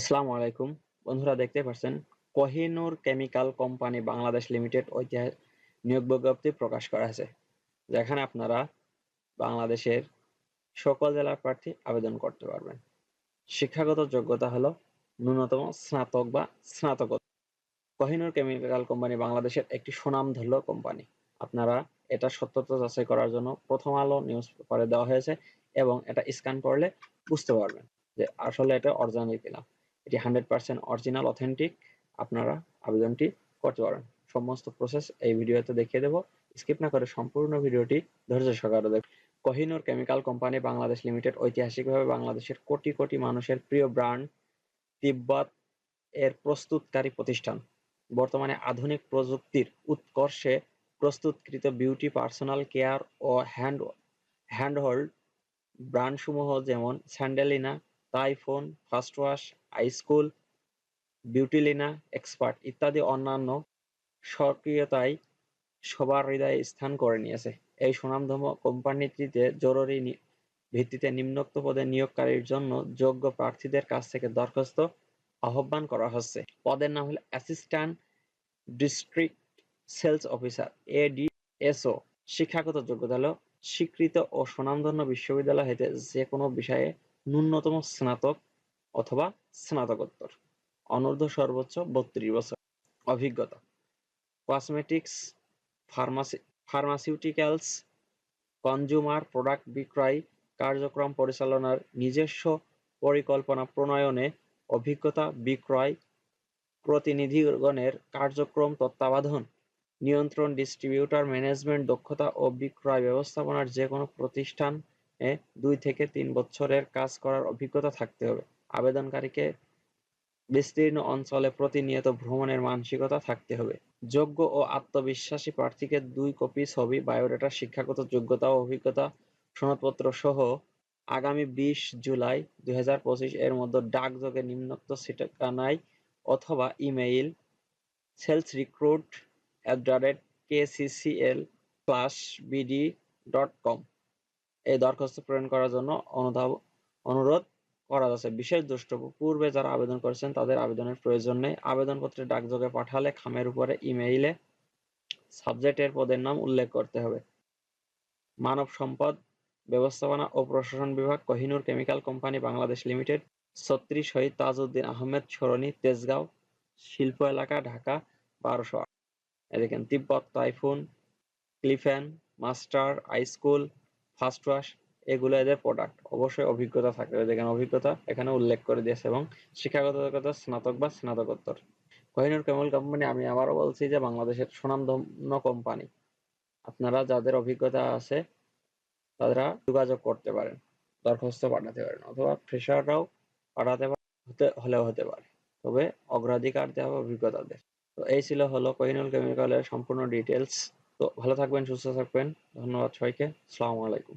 আসসালামু আলাইকুম। বন্ধুরা দেখতে পাচ্ছেন, Kohinoor chemical company Bangladesh limited ঐতিহাসিক নিয়োগ বিজ্ঞপ্তি প্রকাশ করা হয়েছে, যেখানে আপনারা বাংলাদেশের সকল জেলার প্রার্থী আবেদন করতে পারবেন। শিক্ষাগত যোগ্যতা হলো ন্যূনতম স্নাতক বা স্নাতকোত্তর। কোহিনূর কেমিক্যাল কোম্পানি বাংলাদেশের একটি সুনামধন্য কোম্পানি। আপনারা এটা সত্যতা যাচাই করার জন্য প্রথম আলো নিউজ পেপারে দেওয়া হয়েছে এবং এটা স্ক্যান করলে বুঝতে পারবেন যে আসলে এটা অরিজিনাল কিনা। এটি হান্ড্রেড পার্সেন্ট অরিজিনাল অথেন্টিক আপনারা আবেদনটি করতে পারেন। সমস্ত প্রসেস এই ভিডিওতে দেখিয়ে দেবো। স্কিপ না করে সম্পূর্ণ ভিডিওটি ধৈর্য সহকারে দেখ Kohinoor chemical company Bangladesh limited ঐতিহাসিকভাবে বাংলাদেশের কোটি কোটি মানুষের প্রিয় ব্র্যান্ড তিব্বত এর প্রস্তুতকারী প্রতিষ্ঠান। বর্তমানে আধুনিক প্রযুক্তির উৎকর্ষে প্রস্তুতকৃত বিউটি পার্সোনাল কেয়ার ও হ্যান্ড হ্যান্ডহোল্ড ব্র্যান্ডসমূহ যেমন Sandalina Typhoon first wash ice cool Beautilina expert ইত্যাদি অন্যান্য সক্রিয়তায় সবার হৃদয়ে স্থান করে নিয়েছে। এই সুনামধন্য কোম্পানিটিতে জরুরি ভিত্তিতে নিম্নোক্ত পদে নিয়োগকারীর জন্য যোগ্য প্রার্থীদের কাছ থেকে দরখাস্ত আহ্বান করা হচ্ছে। পদের নাম হলো assistant district sales officer, ADSO. শিক্ষাগত যোগ্যতা হলো স্বীকৃত ও সুনামধন্য বিশ্ববিদ্যালয় হইতে যে কোনো বিষয়ে ন্যূনতম স্নাতক অথবা স্নাতকোত্তর। অনূর্ধ্ব সর্বোচ্চ বত্রিশ বছর। অভিজ্ঞতা। Cosmetics pharmacy pharmaceuticals consumer product বিক্রয় কার্যক্রম পরিচালনার নিজস্ব পরিকল্পনা প্রণয়নে অভিজ্ঞতা বিক্রয় প্রতিনিধিগণের কার্যক্রম তত্ত্বাবধান, নিয়ন্ত্রণ ডিস্ট্রিবিউটর ম্যানেজমেন্ট দক্ষতা ও বিক্রয় ব্যবস্থাপনার যে কোনো প্রতিষ্ঠানে দুই থেকে তিন বছরের কাজ করার অভিজ্ঞতা থাকতে হবে। আবেদনকারীকে বিস্তীর্ণ অঞ্চলে প্রতিনিয়ত ভ্রমণের মানসিকতা থাকতে হবে। যোগ্য ও আত্মবিশ্বাসী প্রার্থীকে দুই কপি ছবি, বায়োডাটা, শিক্ষাগত যোগ্যতা ও অভিজ্ঞতা সনদপত্র সহ আগামী বিশ জুলাই দুই এর মধ্যে ডাকযোগে নিম্নোক্ত ঠিকানায় অথবা email sales recruit at the rate KCCL plus BD dot com এই দরখাস্ত প্রেরণ করার জন্য অনুরোধ করা যাচ্ছে বিশেষ দ্রষ্টব্য, পূর্বে যারা আবেদন করেছেন তাদের আবেদনের প্রয়োজন নেই। আবেদনপত্রে ডাকযোগে পাঠালে খামের উপরে ইমেইলে সাবজেক্টের পদের নাম উল্লেখ করতে হবে। মানব সম্পদ ব্যবস্থাপনা ও প্রশাসন বিভাগ, Kohinoor chemical company, Bangladesh limited, ছত্রিশ শহীদ তাজউদ্দিন আহমেদ সরণি তেজগাঁও, শিল্প এলাকা, ঢাকা, বারোশো দেখেন, তিব্বত, typhoon, ক্লিফেন, master ice cool first wash এগুলো এদের প্রোডাক্ট অবশ্যই অভিজ্ঞতা থাকবে যেখানে অভিজ্ঞতা, এখানে উল্লেখ করে দিয়েছে এবং শিক্ষাগত স্নাতক বা স্নাতকোত্তর। কোহিনুর কেমল কোম্পানি আমি আবারও বলছি যে বাংলাদেশের সুনামধন্য কোম্পানি আপনারা যাদের অভিজ্ঞতা আছে, তারা যোগাযোগ করতে পারেন, দরখাস্ত পাঠাতে পারেন, অথবা ফ্রেশাররাও পাঠাতে হতে, হলেও হতে পারে। তবে অগ্রাধিকার দেওয়া অভিজ্ঞতাদের তো এই ছিল হলো কোহিনুল কেমিক্যালের সম্পূর্ণ ডিটেলস তো ভালো থাকবেন, সুস্থ থাকবেন। ধন্যবাদ সবাইকে। আসসালামু আলাইকুম।